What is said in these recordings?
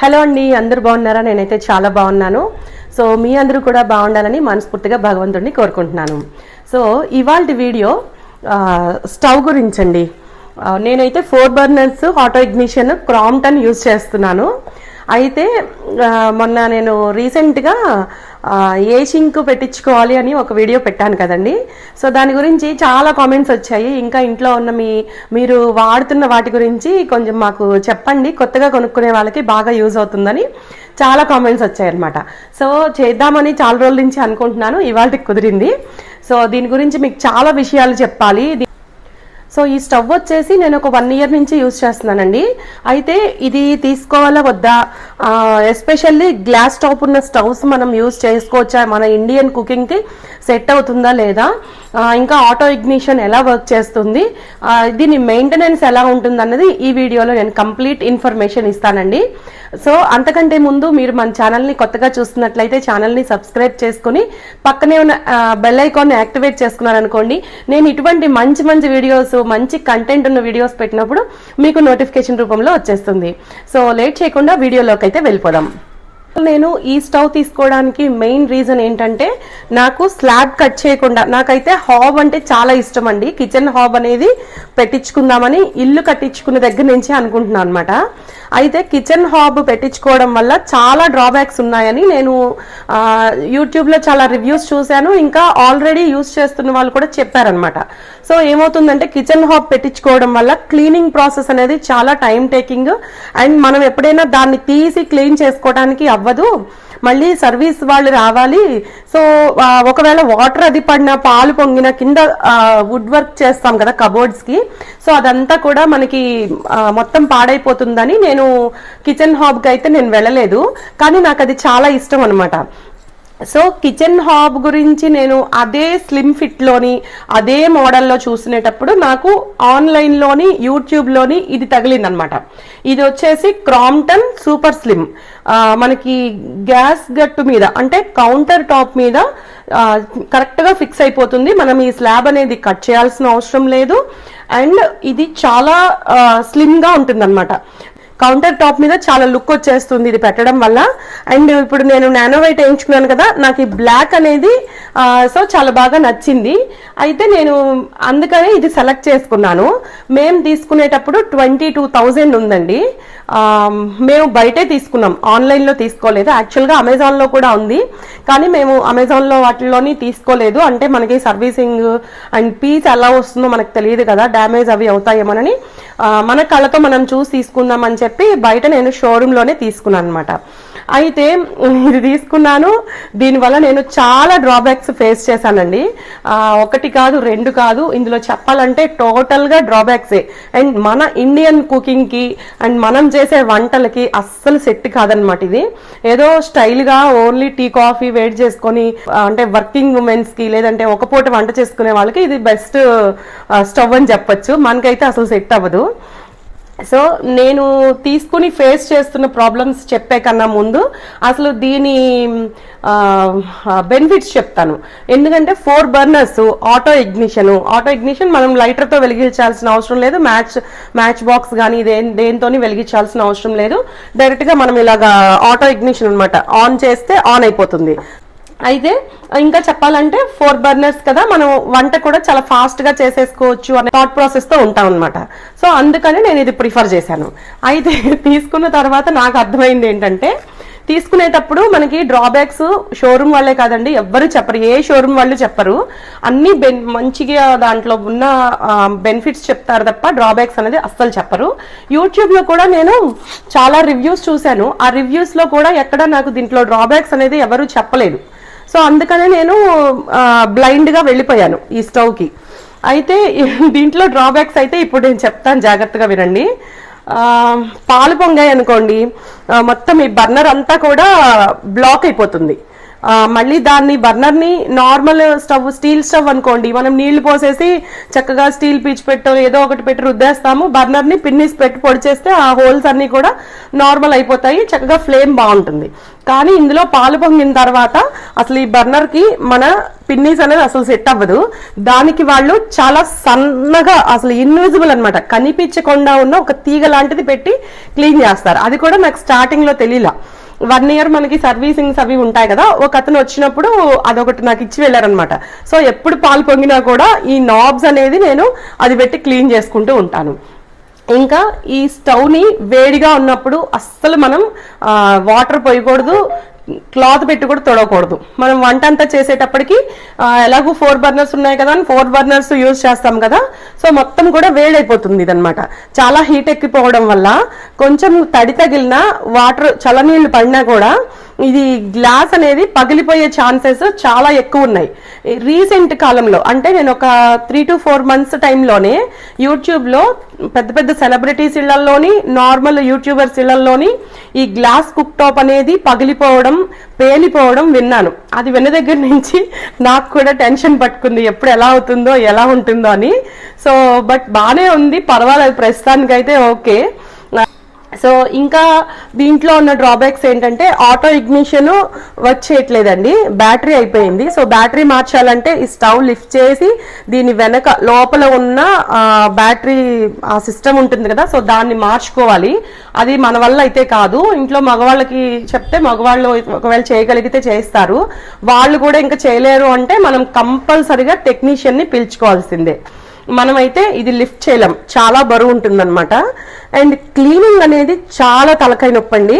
Hello అండి అందరూ బాగున్నారా? నేనైతే చాలా బాగున్నాను. సో మీ అందరూ కూడా బాగుండాలని మనస్ఫూర్తిగా భగవంతుడిని కోరుకుంటున్నాను. సో ఇవాళ వీడియో స్టవ్ గురించండి. నేనైతే four burners auto ignition Crompton use చేస్తున్నాను. అయితే మొన్న నేను రీసెంట్గా ఏ షింక్ పెట్టించుకోవాలి అని ఒక వీడియో పెట్టాను కదండి. సో దాని గురించి చాలా కామెంట్స్ వచ్చాయి. ఇంకా ఇంట్లో ఉన్న మీ మీరు వాడుతున్న వాటి గురించి కొంచెం మాకు చెప్పండి. కొత్తగా కొనుక్కునే వాళ్ళకి బాగా యూజ్ అవుతుందని చాలా కామెంట్స్ వచ్చాయన్నమాట సో చేద్దామని చాలా రోజుల నుంచి అనుకుంటున్నాను. ఇవాళకి కుదిరింది. సో దీని గురించి మీకు చాలా విషయాలు చెప్పాలి. సో ఈ స్టవ్ వచ్చేసి నేను ఒక వన్ ఇయర్ నుంచి యూజ్ చేస్తున్నానండి. అయితే ఇది తీసుకోవాలా వద్దా? ఎస్పెషల్లీ గ్లాస్ టాప్ ఉన్న స్టవ్స్ మనం యూజ్ చేసుకోవచ్చా? మన ఇండియన్ కుకింగ్కి సెట్ అవుతుందా లేదా? ఇంకా ఆటో ఇగ్నిషన్ ఎలా వర్క్ చేస్తుంది? దీని మెయింటెనెన్స్ ఎలా ఉంటుంది అన్నది ఈ వీడియోలో నేను కంప్లీట్ ఇన్ఫర్మేషన్ ఇస్తానండి. సో అంతకంటే ముందు మీరు మన ఛానల్ని కొత్తగా చూస్తున్నట్లయితే ఛానల్ని సబ్స్క్రైబ్ చేసుకుని పక్కనే ఉన్న బెల్ ఐకాన్ని యాక్టివేట్ చేసుకున్నారనుకోండి నేను ఇటువంటి మంచి మంచి వీడియోస్ మంచి కంటెంట్ ఉన్న వీడియోస్ పెట్టినప్పుడు మీకు నోటిఫికేషన్ రూపంలో వచ్చేస్తుంది. సో లేట్ చేయకుండా వీడియోలోకి అయితే వెళ్ళిపోదాం. నేను ఈ స్టవ్ తీసుకోవడానికి మెయిన్ రీజన్ ఏంటంటే నాకు స్లాబ్ కట్ చేయకుండా నాకైతే హాబ్ అంటే చాలా ఇష్టం అండి కిచెన్ హాబ్ అనేది పెట్టించుకుందామని ఇల్లు కట్టించుకునే దగ్గర నుంచి అనుకుంటున్నాను అనమాట అయితే కిచెన్ హాబ్ పెట్టించుకోవడం వల్ల చాలా డ్రాబ్యాక్స్ ఉన్నాయని నేను యూట్యూబ్లో చాలా రివ్యూస్ చూశాను. ఇంకా ఆల్రెడీ యూస్ చేస్తున్న వాళ్ళు కూడా చెప్పారనమాట సో ఏమవుతుందంటే కిచెన్ హాబ్ పెట్టించుకోవడం వల్ల క్లీనింగ్ ప్రాసెస్ అనేది చాలా టైం టేకింగ్ అండ్ మనం ఎప్పుడైనా దాన్ని తీసి క్లీన్ చేసుకోవడానికి అవ్వదు. మళ్ళీ సర్వీస్ వాళ్ళు రావాలి. సో ఒకవేళ వాటర్ అది పడినా పాలు పొంగిన కింద వుడ్ వర్క్ చేస్తాం కదా కబోర్డ్స్కి. సో అదంతా కూడా మనకి మొత్తం పాడైపోతుందని నేను కిచెన్ హాబ్కి అయితే నేను వెళ్ళలేదు. కానీ నాకు అది చాలా ఇష్టం అనమాట సో కిచెన్ హాబ్ గురించి నేను అదే స్లిమ్ ఫిట్లోని అదే మోడల్లో చూసినప్పుడు నాకు ఆన్లైన్లోని యూట్యూబ్లోని ఇది తగిలిందనమాట. ఇది వచ్చేసి క్రాంప్టన్ సూపర్ స్లిమ్ మనకి గ్యాస్ గట్టు మీద అంటే కౌంటర్ టాప్ మీద కరెక్ట్గా ఫిక్స్ అయిపోతుంది. మనం ఈ స్లాబ్ అనేది కట్ చేయాల్సిన అవసరం లేదు. అండ్ ఇది చాలా స్లిమ్గా ఉంటుందన్నమాట కౌంటర్ టాప్ మీద చాలా లుక్ వచ్చేస్తుంది ఇది పెట్టడం వల్ల. అండ్ ఇప్పుడు నేను నానో వైట్ వేయించుకున్నాను కదా నాకు ఈ బ్లాక్ అనేది సో చాలా బాగా నచ్చింది. అయితే నేను అందుకనే ఇది సెలెక్ట్ చేసుకున్నాను. మేము తీసుకునేటప్పుడు ట్వంటీ టూ థౌజండ్ ఉందండి. మేము బయటే తీసుకున్నాం. ఆన్లైన్లో తీసుకోలేదు. యాక్చువల్గా అమెజాన్లో కూడా ఉంది. కానీ మేము అమెజాన్లో వాటిల్లోని తీసుకోలేదు. అంటే మనకి సర్వీసింగ్ అండ్ పీస్ ఎలా వస్తుందో మనకు తెలియదు కదా డ్యామేజ్ అవి అవుతాయేమోనని. మన కళ్ళతో మనం చూసి తీసుకుందాం అని చెప్పి బయట నేను షోరూంలోనే తీసుకున్నాను అనమాట అయితే ఇది తీసుకున్నాను. దీనివల్ల నేను చాలా డ్రాబ్యాక్స్ ఫేస్ చేశానండి. ఒకటి కాదు రెండు కాదు ఇందులో చెప్పాలంటే టోటల్గా డ్రాబ్యాక్సే అండ్ మన ఇండియన్ కుకింగ్కి అండ్ మనం చేసే వంటలకి అస్సలు సెట్ కాదనమాట ఇది. ఏదో స్టైల్గా ఓన్లీ టీ కాఫీ వెయిట్ చేసుకొని అంటే వర్కింగ్ ఉమెన్స్కి లేదంటే ఒక పూట వంట చేసుకునే వాళ్ళకి ఇది బెస్ట్ స్టవ్ అని చెప్పొచ్చు. మనకైతే అసలు సెట్ అవ్వదు. సో నేను తీసుకుని ఫేస్ చేస్తున్న ప్రాబ్లమ్స్ చెప్పే కన్నా ముందు అసలు దీని బెనిఫిట్స్ చెప్తాను. ఎందుకంటే four burners auto ignition auto ignition మనం లైటర్తో వెలిగించాల్సిన అవసరం లేదు. మ్యాచ్ మ్యాచ్ బాక్స్ కానీ దే దేనితోని వెలిగించాల్సిన అవసరం లేదు. డైరెక్ట్గా మనం ఇలాగా ఆటో ఇగ్నిషన్ అనమాట ఆన్ చేస్తే ఆన్ అయిపోతుంది. అయితే ఇంకా చెప్పాలంటే ఫోర్ బర్నర్స్ కదా మనం వంట కూడా చాలా ఫాస్ట్గా చేసేసుకోవచ్చు అనే థాట్ ప్రాసెస్తో ఉంటాం అనమాట సో అందుకని నేను ఇది ప్రిఫర్ చేశాను. అయితే తీసుకున్న తర్వాత నాకు అర్థమైంది ఏంటంటే తీసుకునేటప్పుడు మనకి డ్రాబ్యాక్స్ షోరూమ్ వాళ్ళే కాదండి ఎవ్వరు చెప్పరు. ఏ షోరూమ్ వాళ్ళు చెప్పరు. అన్ని బెన్ మంచిగా దాంట్లో ఉన్న బెనిఫిట్స్ చెప్తారు తప్ప డ్రాబ్యాక్స్ అనేది అస్సలు చెప్పరు. యూట్యూబ్లో కూడా నేను చాలా రివ్యూస్ చూశాను. ఆ రివ్యూస్లో కూడా ఎక్కడ నాకు దీంట్లో డ్రాబ్యాక్స్ అనేది ఎవరు చెప్పలేదు. సో అందుకనే నేను బ్లైండ్గా వెళ్ళిపోయాను ఈ స్టవ్కి. అయితే దీంట్లో డ్రాబ్యాక్స్ అయితే ఇప్పుడు నేను చెప్తాను జాగ్రత్తగా వినండి. పాలు పొంగాయి అనుకోండి మొత్తం ఈ బర్నర్ అంతా కూడా బ్లాక్ అయిపోతుంది. మళ్ళీ దాన్ని బర్నర్ని నార్మల్ స్టవ్ స్టీల్ స్టవ్ అనుకోండి. మనం నీళ్ళు పోసేసి చక్కగా స్టీల్ పీచ్ పెట్టో ఏదో ఒకటి పెట్టి రుద్దేస్తాము. బర్నర్ని పిన్నీస్ పిన్నిస్ పెట్టి పొడి చేస్తే ఆ హోల్స్ అన్ని కూడా నార్మల్ అయిపోతాయి. చక్కగా ఫ్లేమ్ బాగుంటుంది. కానీ ఇందులో పాలు పొంగిన తర్వాత అసలు ఈ బర్నర్కి మన పిన్నీస్ అనేది అసలు సెట్ అవ్వదు. దానికి వాళ్ళు చాలా సన్నగా అసలు ఇన్విజిబుల్ అన్నమాట. కనిపించకుండా ఉన్న ఒక తీగ లాంటిది పెట్టి క్లీన్ చేస్తారు. అది కూడా నాకు స్టార్టింగ్లో తెలియలా. వన్ ఇయర్ మనకి సర్వీసింగ్స్ అవి ఉంటాయి కదా ఒక అతను వచ్చినప్పుడు అదొకటి నాకు ఇచ్చి వెళ్ళారనమాట సో ఎప్పుడు పాలు పొంగినా కూడా ఈ నాబ్స్ అనేది నేను అది పెట్టి క్లీన్ చేసుకుంటూ ఉంటాను. ఇంకా ఈ స్టవ్ని వేడిగా ఉన్నప్పుడు అస్సలు మనం వాటర్ పోయకూడదు. క్లాత్ పెట్టి కూడా తొడవకూడదు. మనం వంట అంతా చేసేటప్పటికి ఎలాగో ఫోర్ బర్నర్స్ ఉన్నాయి కదా అని ఫోర్ బర్నర్స్ యూజ్ చేస్తాం కదా. సో మొత్తం కూడా వేడైపోతుంది ఇదనమాట చాలా హీట్ ఎక్కిపోవడం వల్ల కొంచెం తడి తగిలిన వాటర్ చల్లనీళ్ళు పడినా కూడా ఇది గ్లాస్ అనేది పగిలిపోయే ఛాన్సెస్ చాలా ఎక్కువ ఉన్నాయి. రీసెంట్ కాలంలో అంటే నేను ఒక త్రీ టు ఫోర్ మంత్స్ టైంలోనే యూట్యూబ్లో పెద్ద పెద్ద సెలబ్రిటీస్ ఇళ్ళలోని నార్మల్ యూట్యూబర్స్ ఇళ్ళలోని ఈ గ్లాస్ కుక్ టాప్ అనేది పగిలిపోవడం పేలిపోవడం విన్నాను. అది విన్న దగ్గర నుంచి నాకు కూడా టెన్షన్ పట్టుకుంది ఎప్పుడు ఎలా అవుతుందో ఎలా ఉంటుందో అని. సో బట్ బాగానే ఉంది పర్వాలేదు ప్రస్తుతానికైతే ఓకే. సో ఇంకా దీంట్లో ఉన్న డ్రాబ్యాక్స్ ఏంటంటే ఆటో ఇగ్నిషన్ వర్క్ చేయట్లేదండి బ్యాటరీ అయిపోయింది. సో బ్యాటరీ మార్చాలంటే ఈ స్టవ్ లిఫ్ట్ చేసి దీని వెనక లోపల ఉన్న బ్యాటరీ ఆ సిస్టమ్ ఉంటుంది కదా సో దాన్ని మార్చుకోవాలి. అది మన వల్ల అయితే కాదు. ఇంట్లో మగవాళ్ళకి చెప్తే మగవాళ్ళు ఒకవేళ చేయగలిగితే చేస్తారు. వాళ్ళు కూడా ఇంకా చేయలేరు అంటే మనం కంపల్సరిగా టెక్నీషియన్ని పిలుచుకోవాల్సిందే. మనమైతే ఇది లిఫ్ట్ చేయలేం. చాలా బరువు ఉంటుందన్నమాట. అండ్ క్లీనింగ్ అనేది చాలా తలకాయ నొప్పి అండి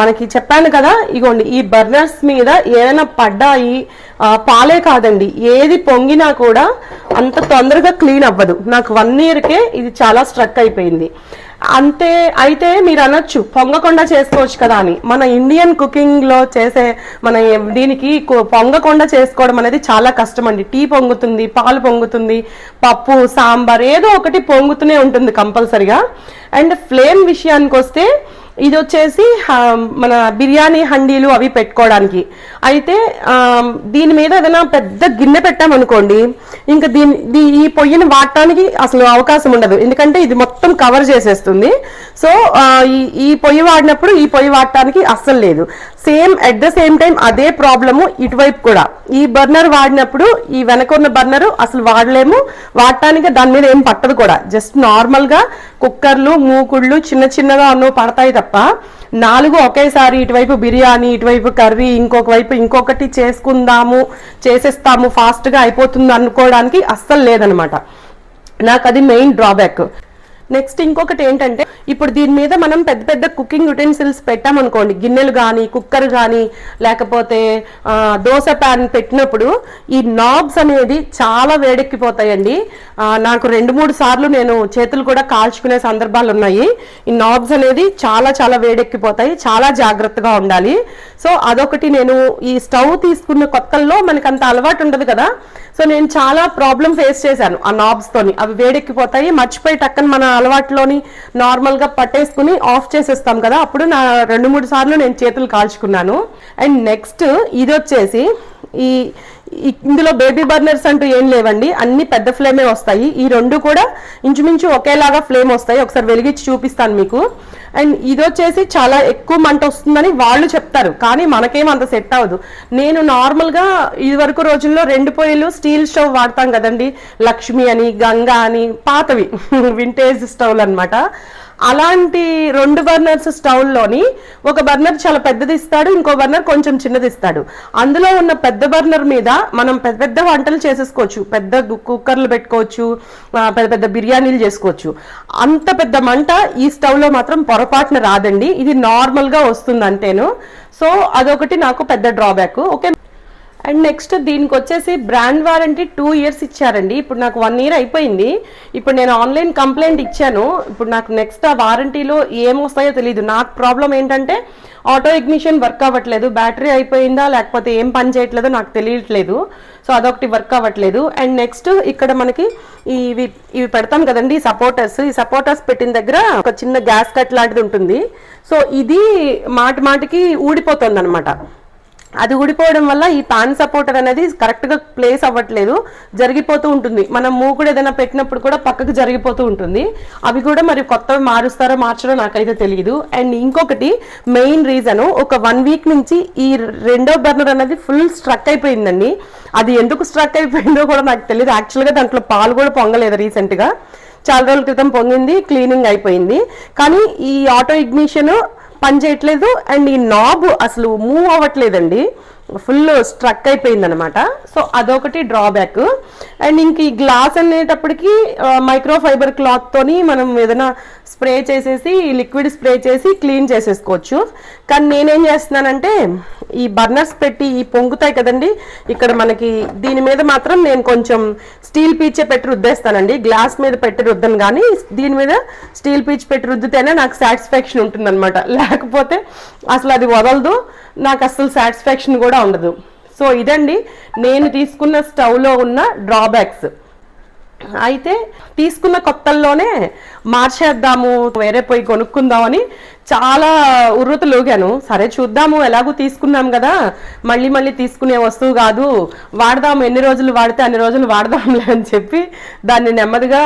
మనకి చెప్పాను కదా ఇగోండి ఈ బర్నర్స్ మీద ఏదైనా పడ్డాయి పాలే కాదండి. ఏది పొంగినా కూడా అంత తొందరగా క్లీన్ అవ్వదు. నాకు వన్ ఇయర్కే ఇది చాలా స్ట్రక్ అయిపోయింది. అంతే అయితే మీరు అనొచ్చు పొంగకుండా చేసుకోవచ్చు కదా అని. మన ఇండియన్ కుకింగ్లో చేసే మన దీనికి పొంగకుండా చేసుకోవడం అనేది చాలా కష్టం అండి టీ పొంగుతుంది పాలు పొంగుతుంది పప్పు సాంబార్ ఏదో ఒకటి పొంగుతూనే ఉంటుంది కంపల్సరిగా. అండ్ ఫ్లేమ్ విషయానికి వస్తే ఇది వచ్చేసి మన బిర్యానీ హండీలు అవి పెట్టుకోవడానికి. అయితే దీని మీద ఏదైనా పెద్ద గిన్నె పెట్టామనుకోండి ఇంకా దీని దీ- ఈ పొయ్యిని వాడటానికి అసలు అవకాశం ఉండదు. ఎందుకంటే ఇది మొత్తం కవర్ చేసేస్తుంది. సో ఈ ఈ పొయ్యి వాడినప్పుడు ఈ పొయ్యి వాడటానికి అస్సలు లేదు. Same at the same time అదే ప్రాబ్లము ఇటువైపు కూడా. ఈ బర్నర్ వాడినప్పుడు ఈ వెనకున్న బర్నర్ అసలు వాడలేము. వాడటానికి దాని మీద ఏం పట్టదు కూడా. జస్ట్ నార్మల్గా కుక్కర్లు మూకుళ్ళు చిన్న చిన్నగా అన్నో పడతాయి తప్ప. నాలుగు ఒకేసారి ఇటువైపు బిర్యానీ ఇటువైపు కర్రీ ఇంకొక వైపు ఇంకొకటి చేసుకుందాము చేసేస్తాము ఫాస్ట్గా అయిపోతుంది అనుకోవడానికి అస్సలు లేదనమాట. నాకు అది మెయిన్ డ్రాబ్యాక్ నెక్స్ట్ ఇంకొకటి ఏంటంటే ఇప్పుడు దీని మీద మనం పెద్ద పెద్ద కుకింగ్ యుటెన్సిల్స్ పెట్టామనుకోండి గిన్నెలు కానీ కుక్కర్ కానీ లేకపోతే దోశ ప్యాన్ పెట్టినప్పుడు ఈ నాబ్స్ అనేది చాలా వేడెక్కిపోతాయండి. నాకు రెండు మూడు సార్లు నేను చేతులు కూడా కాల్చుకునే సందర్భాలు ఉన్నాయి. ఈ నాబ్స్ అనేది చాలా చాలా వేడెక్కిపోతాయి. చాలా జాగ్రత్తగా ఉండాలి. సో అదొకటి నేను ఈ స్టవ్ తీసుకున్న కొత్తల్లో మనకు అంత అలవాటు ఉండదు కదా. సో నేను చాలా ప్రాబ్లం ఫేస్ చేశాను ఆ నాబ్స్తోని అవి వేడెక్కిపోతాయి. మర్చిపోయి టక్కన మన అలవాటులోని నార్మల్గా పట్టేసుకుని ఆఫ్ చేసేస్తాం కదా అప్పుడు నా రెండు మూడు సార్లు నేను చేతులు కాల్చుకున్నాను. అండ్ నెక్స్ట్ ఇది వచ్చేసి ఈ- ఇందులో బేబీ బర్నర్స్ అంటూ ఏం లేవండి. అన్ని పెద్ద ఫ్లేమే వస్తాయి. ఈ రెండు కూడా ఇంచుమించు ఒకేలాగా ఫ్లేమ్ వస్తాయి. ఒకసారి వెలిగించి చూపిస్తాను మీకు. అండ్ ఇది వచ్చేసి చాలా ఎక్కువ మంట వస్తుందని వాళ్ళు చెప్తారు. కానీ మనకేం అంత సెట్ అవ్వదు. నేను నార్మల్గా ఇదివరకు రోజుల్లో రెండు పొయ్యిలు స్టీల్ స్టవ్ వాడతాం కదండి. లక్ష్మి అని గంగా అని పాతవి. వింటేజ్ స్టవ్లు అనమాట అలాంటి రెండు బర్నర్స్ స్టవ్లోని ఒక బర్నర్ చాలా పెద్దది ఇస్తాడు ఇంకో బర్నర్ కొంచెం చిన్నది ఇస్తాడు. అందులో ఉన్న పెద్ద బర్నర్ మీద మనం పెద్ద పెద్ద వంటలు చేసేసుకోవచ్చు. పెద్ద కుక్కర్లు పెట్టుకోవచ్చు పెద్ద పెద్ద బిర్యానీలు చేసుకోవచ్చు. అంత పెద్ద మంట ఈ స్టవ్లో మాత్రం పొరపాటున రాదండి. ఇది నార్మల్గా వస్తుంది అంతేను సో అదొకటి నాకు పెద్ద డ్రాబ్యాక్. ఓకే? అండ్ నెక్స్ట్ దీనికి వచ్చేసి బ్రాండ్ వారంటీ టూ ఇయర్స్ ఇచ్చారండి. ఇప్పుడు నాకు వన్ ఇయర్ అయిపోయింది. ఇప్పుడు నేను ఆన్లైన్ కంప్లైంట్ ఇచ్చాను. ఇప్పుడు నాకు నెక్స్ట్ ఆ వారంటీలో ఏమొస్తాయో తెలియదు నాకు ప్రాబ్లం ఏంటంటే ఆటో ఇగ్నిషన్ వర్క్ అవ్వట్లేదు. బ్యాటరీ అయిపోయిందా? లేకపోతే ఏం పని చేయట్లేదో నాకు తెలియట్లేదు. సో అదొకటి వర్క్ అవ్వట్లేదు. అండ్ నెక్స్ట్ ఇక్కడ మనకి ఇవి ఇవి పెడతాం కదండి సపోర్టర్స్ ఈ సపోర్టర్స్ పెట్టిన దగ్గర ఒక చిన్న గ్యాస్ కట్ లాంటిది ఉంటుంది. సో ఇది మాటి మాటికి ఊడిపోతుంది అది ఊడిపోవడం వల్ల ఈ పాన్ సపోర్టర్ అనేది కరెక్ట్గా ప్లేస్ అవ్వట్లేదు. జరిగిపోతూ ఉంటుంది. మనం మూకుడు ఏదైనా పెట్టినప్పుడు కూడా పక్కకు జరిగిపోతూ ఉంటుంది. అవి కూడా మరి కొత్తవి మారుస్తారో మార్చారో నాకైతే తెలియదు అండ్ ఇంకొకటి మెయిన్ రీజన్ ఒక వన్ వీక్ నుంచి ఈ రెండో బర్నర్ అనేది ఫుల్ స్ట్రక్ అయిపోయిందండి. అది ఎందుకు స్ట్రక్ అయిపోయిందో కూడా నాకు తెలియదు యాక్చువల్గా దాంట్లో పాలు కూడా పొంగలేదు రీసెంట్గా చాలా రోజుల క్రితం పొంగింది క్లీనింగ్ అయిపోయింది. కానీ ఈ ఆటో ఇగ్నిషన్ పని చేయట్లేదు. అండ్ ఈ నాబ్ అసలు మూవ్ అవ్వట్లేదండి. ఫుల్ స్ట్రక్ అయిపోయింది అనమాట సో అదొకటి డ్రాబ్యాక్ అండ్ ఇంక ఈ గ్లాస్ అనేటప్పటికి మైక్రో ఫైబర్ క్లాత్తోని మనం ఏదైనా స్ప్రే చేసేసి లిక్విడ్ స్ప్రే చేసి క్లీన్ చేసేసుకోవచ్చు. కానీ నేనేం చేస్తున్నానంటే ఈ బర్నర్స్ పెట్టి ఈ పొంగుతాయి కదండి ఇక్కడ మనకి దీని మీద మాత్రం నేను కొంచెం స్టీల్ పీచే పెట్టి రుద్దేస్తానండి. గ్లాస్ మీద పెట్టి రుద్దను కానీ దీని మీద స్టీల్ పీచ్ పెట్టి రుద్దితేనే నాకు సాటిస్ఫాక్షన్ ఉంటుందన్నమాట. లేకపోతే అసలు అది వదలదు. నాకు అస్సలు సాటిస్ఫాక్షన్ కూడా ఉండదు. సో ఇదండి నేను తీసుకున్న స్టవ్లో ఉన్న డ్రాబ్యాక్స్ అయితే తీసుకున్న కొత్తల్లోనే మార్చేద్దాము వేరే పోయి కొనుక్కుందామని చాలా ఉర్రుతలుగాను సరే చూద్దాము ఎలాగూ తీసుకున్నాం కదా మళ్ళీ మళ్ళీ తీసుకునే వస్తువు కాదు వాడదాము ఎన్ని రోజులు వాడితే అన్ని రోజులు వాడదాంలే అని చెప్పి దాన్ని నెమ్మదిగా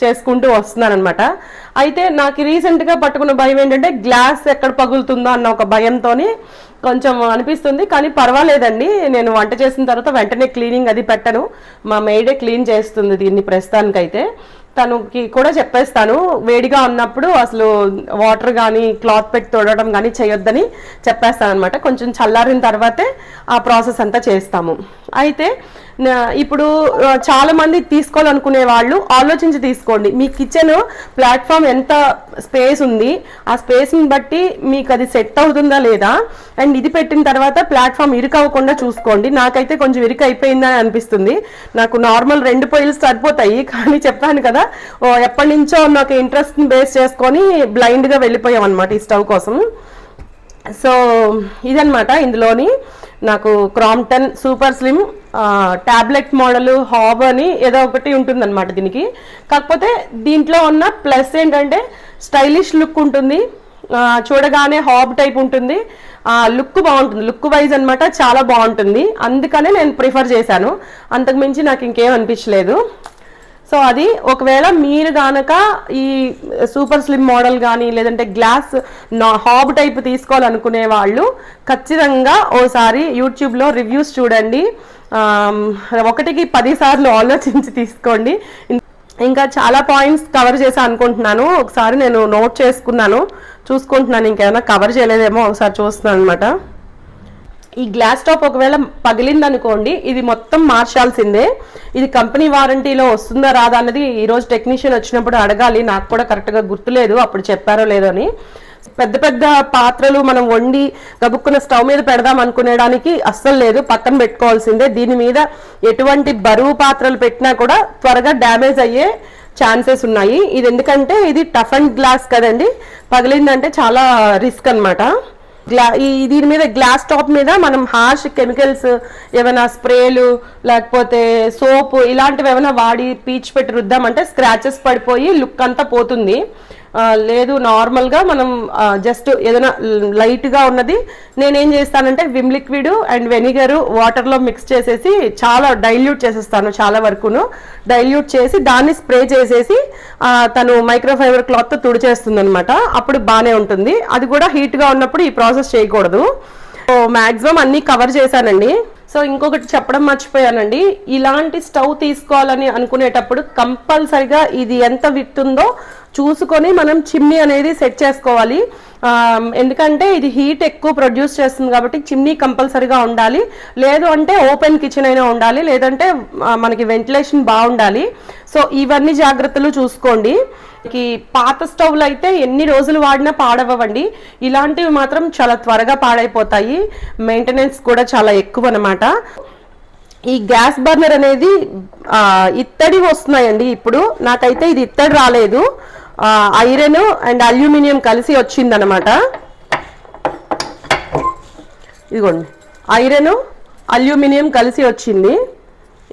చేసుకుంటూ వస్తున్నానమాట అయితే నాకు రీసెంట్గా పట్టుకున్న భయం ఏంటంటే గ్లాస్ ఎక్కడ పగులుతుందో అన్న ఒక భయంతో కొంచెం అనిపిస్తుంది కానీ పర్వాలేదండి. నేను వంట చేసిన తర్వాత వెంటనే క్లీనింగ్ అది పెట్టను. మా మెయిడే క్లీన్ చేస్తుంది దీన్ని ప్రస్తుతానికైతే. తనకి కూడా చెప్పేస్తాను వేడిగా ఉన్నప్పుడు అసలు వాటర్ కానీ క్లాత్ పెట్టి తోడటం కానీ చేయొద్దని చెప్పేస్తాను అనమాట కొంచెం చల్లారిన తర్వాతే ఆ ప్రాసెస్ అంతా చేస్తాము. అయితే ఇప్పుడు చాలా మంది తీసుకోవాలనుకునే వాళ్ళు ఆలోచించి తీసుకోండి. మీ కిచెన్ ప్లాట్ఫామ్ ఎంత స్పేస్ ఉంది ఆ స్పేస్ని బట్టి మీకు అది సెట్ అవుతుందా లేదా? అండ్ ఇది పెట్టిన తర్వాత ప్లాట్ఫామ్ ఇరుకవ్వకుండా చూసుకోండి. నాకైతే కొంచెం ఇరుక అయిపోయిందని అనిపిస్తుంది. నాకు నార్మల్ రెండు పొయ్యిలు సరిపోతాయి కానీ చెప్పాను కదా ఓ ఎప్పటి నుంచో నాకు ఇంట్రెస్ట్ని బేస్ చేసుకొని బ్లైండ్గా వెళ్ళిపోయాం అనమాట ఈ స్టవ్ కోసం. సో ఇదనమాట ఇందులోని నాకు Crompton super slim tablet model hob అని ఏదో ఒకటి ఉంటుందన్నమాట దీనికి. కాకపోతే దీంట్లో ఉన్న ప్లస్ ఏంటంటే స్టైలిష్ లుక్ ఉంటుంది. చూడగానే హాబ్ టైప్ ఉంటుంది. లుక్ బాగుంటుంది. లుక్ వైజ్ అన్నమాట చాలా బాగుంటుంది. అందుకనే నేను ప్రిఫర్ చేశాను. అంతకుమించి నాకు ఇంకేం అనిపించలేదు. సో అది ఒకవేళ మీరు గానక ఈ సూపర్ స్లిమ్ మోడల్ కానీ లేదంటే గ్లాస్ నా హాబ్ టైప్ తీసుకోవాలనుకునే వాళ్ళు ఖచ్చితంగా ఓసారి యూట్యూబ్లో రివ్యూస్ చూడండి. ఒకటికి పదిసార్లు ఆలోచించి తీసుకోండి. ఇంకా చాలా పాయింట్స్ కవర్ చేసా అనుకుంటున్నాను. ఒకసారి నేను నోట్ చేసుకున్నాను. చూసుకుంటున్నాను. ఇంకేమైనా కవర్ చేయలేదేమో ఒకసారి చూస్తున్నాను అనమాట ఈ గ్లాస్ టాప్ ఒకవేళ పగిలిందనుకోండి ఇది మొత్తం మార్చాల్సిందే. ఇది కంపెనీ వారంటీలో వస్తుందా రాదా అన్నది ఈరోజు టెక్నీషియన్ వచ్చినప్పుడు అడగాలి. నాకు కూడా కరెక్ట్గా గుర్తులేదు అప్పుడు చెప్పారో లేదో అని. పెద్ద పెద్ద పాత్రలు మనం వండి గబుక్కున్న స్టవ్ మీద పెడదాం అనుకునేడానికి అస్సలు లేదు. పక్కన పెట్టుకోవాల్సిందే. దీని మీద ఎటువంటి బరువు పాత్రలు పెట్టినా కూడా త్వరగా డ్యామేజ్ అయ్యే ఛాన్సెస్ ఉన్నాయి. ఇది ఎందుకంటే ఇది టఫ్ అండ్ గ్లాస్ కదండి. పగిలిందంటే చాలా రిస్క్ అన్నమాట. గ్లా ఈ దీని మీద గ్లాస్ టాప్ మీద మనం హార్ష్ కెమికల్స్ ఏమైనా స్ప్రేలు లేకపోతే సోప్ ఇలాంటివి ఏమైనా వాడి పీచ్ పెట్టి రుద్దామంటే స్క్రాచెస్ పడిపోయి లుక్ అంతా పోతుంది. లేదు నార్మల్గా మనం జస్ట్ ఏదైనా లైట్గా ఉన్నది నేనేం చేస్తానంటే విమ్ లిక్విడ్ అండ్ వెనిగర్ వాటర్లో మిక్స్ చేసేసి చాలా డైల్యూట్ చేసేస్తాను చాలా వరకును. డైల్యూట్ చేసి దాన్ని స్ప్రే చేసేసి తను మైక్రోఫైబర్ క్లాత్ తుడిచేస్తుంది అనమాట అప్పుడు బాగానే ఉంటుంది. అది కూడా హీట్గా ఉన్నప్పుడు ఈ ప్రాసెస్ చేయకూడదు. సో మాక్సిమం అన్నీ కవర్ చేశానండి. సో ఇంకొకటి చెప్పడం మర్చిపోయానండి. ఇలాంటి స్టవ్ తీసుకోవాలని అనుకునేటప్పుడు కంపల్సరిగా ఇది ఎంత విత్ ఉందో చూసుకొని మనం చిమ్నీ అనేది సెట్ చేసుకోవాలి. ఎందుకంటే ఇది హీట్ ఎక్కువ ప్రొడ్యూస్ చేస్తుంది కాబట్టి చిమ్నీ కంపల్సరిగా ఉండాలి. లేదు అంటే ఓపెన్ కిచెన్ అయినా ఉండాలి. లేదంటే మనకి వెంటిలేషన్ బాగుండాలి. సో ఇవన్నీ జాగ్రత్తలు చూసుకోండి. ఈ పాత స్టవ్లు అయితే ఎన్ని రోజులు వాడినా పాడవ్వండి. ఇలాంటివి మాత్రం చాలా త్వరగా పాడైపోతాయి. మెయింటెనెన్స్ కూడా చాలా ఎక్కువ అనమాట ఈ గ్యాస్ బర్నర్ అనేది ఇత్తడి వస్తున్నాయండి ఇప్పుడు. నాకైతే ఇది ఇత్తడి రాలేదు. ఐరన్ అండ్ అల్యూమినియం కలిసి వచ్చిందనమాట ఇదిగోండి. ఐరన్ అల్యూమినియం కలిసి వచ్చింది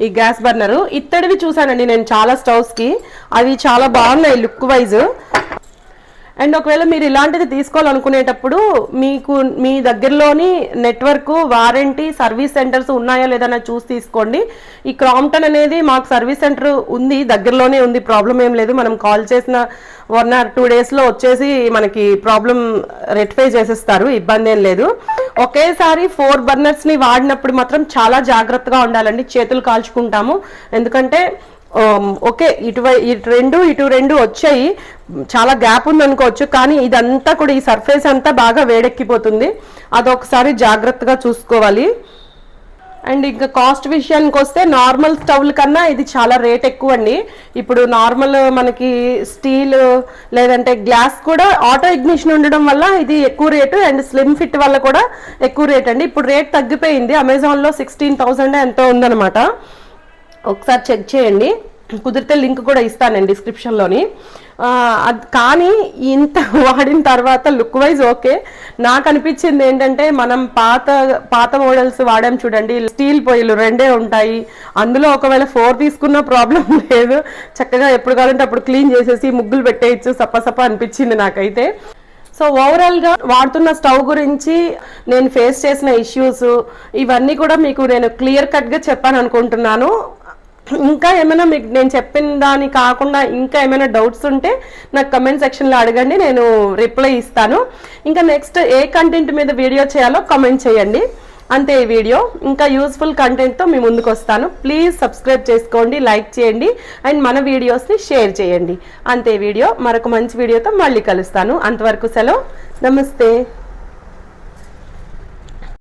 ఈ గ్యాస్ బర్నర్. ఇత్తడివి చూసానండి నేను చాలా స్టవ్స్కి. అవి చాలా బాగున్నాయి లుక్ వైజ్. అండ్ ఒకవేళ మీరు ఇలాంటిది తీసుకోవాలనుకునేటప్పుడు మీకు మీ దగ్గరలోని నెట్వర్క్ వారంటీ సర్వీస్ సెంటర్స్ ఉన్నాయా లేదన్నా చూసి తీసుకోండి. ఈ క్రాంప్టన్ అనేది మాకు సర్వీస్ సెంటర్ ఉంది దగ్గరలోనే ఉంది ప్రాబ్లం ఏం లేదు. మనం కాల్ చేసిన వన్ ఆర్ టూ డేస్లో వచ్చేసి మనకి ప్రాబ్లం రెక్టిఫై చేసేస్తారు ఇబ్బంది ఏం లేదు. ఒకేసారి ఫోర్ బర్నర్స్ని వాడినప్పుడు మాత్రం చాలా జాగ్రత్తగా ఉండాలండి చేతులు కాల్చుకుంటాము. ఎందుకంటే Um, ఓకే ఇటువై ఇటు రెండు ఇటు రెండు వచ్చాయి. చాలా గ్యాప్ ఉంది అనుకోవచ్చు కానీ ఇదంతా కూడా ఈ సర్ఫేస్ అంతా బాగా వేడెక్కిపోతుంది. అదొకసారి జాగ్రత్తగా చూసుకోవాలి. అండ్ ఇంకా కాస్ట్ విషయానికి వస్తే నార్మల్ స్టవ్ల కన్నా ఇది చాలా రేట్ ఎక్కువ అండి. ఇప్పుడు నార్మల్ మనకి స్టీల్ లేదంటే గ్లాస్ కూడా ఆటో ఇగ్నిషన్ ఉండడం వల్ల ఇది ఎక్కువ రేటు అండ్ స్లిమ్ ఫిట్ వల్ల కూడా ఎక్కువ రేట్ అండి. ఇప్పుడు రేట్ తగ్గిపోయింది. అమెజాన్లో సిక్స్టీన్ థౌసండ్ ఎంతో ఉందన్నమాట. ఒకసారి చెక్ చేయండి. కుదిరితే లింక్ కూడా ఇస్తానండి డిస్క్రిప్షన్లోని. అది కానీ ఇంత వాడిన తర్వాత లుక్ వైజ్ ఓకే. నాకు అనిపించింది ఏంటంటే మనం పాత పాత మోడల్స్ వాడాం చూడండి. స్టీల్ పొయ్యిలు రెండే ఉంటాయి. అందులో ఒకవేళ ఫోర్ తీసుకున్న ప్రాబ్లం లేదు. చక్కగా ఎప్పుడు కావాలంటే అప్పుడు క్లీన్ చేసేసి ముగ్గులు పెట్టేయచ్చు. సప్ప అనిపించింది నాకైతే. సో ఓవరాల్గా వాడుతున్న స్టవ్ గురించి నేను ఫేస్ చేసిన ఇష్యూస్ ఇవన్నీ కూడా మీకు నేను క్లియర్ కట్గా చెప్పాను అనుకుంటున్నాను. ఇంకా ఏమైనా మీకు నేను చెప్పిన దాని కాకుండా ఇంకా ఏమైనా డౌట్స్ ఉంటే నాకు కమెంట్ సెక్షన్లో అడగండి నేను రిప్లై ఇస్తాను. ఇంకా నెక్స్ట్ ఏ కంటెంట్ మీద వీడియో చేయాలో కమెంట్ చేయండి. అంతే ఈ వీడియో ఇంకా యూస్ఫుల్ కంటెంట్తో మీ ముందుకు వస్తాను. ప్లీజ్ సబ్స్క్రైబ్ చేసుకోండి లైక్ చేయండి అండ్ మన వీడియోస్ని షేర్ చేయండి. అంతే వీడియో మరొక మంచి వీడియోతో మళ్ళీ కలుస్తాను. అంతవరకు సెలవు. నమస్తే.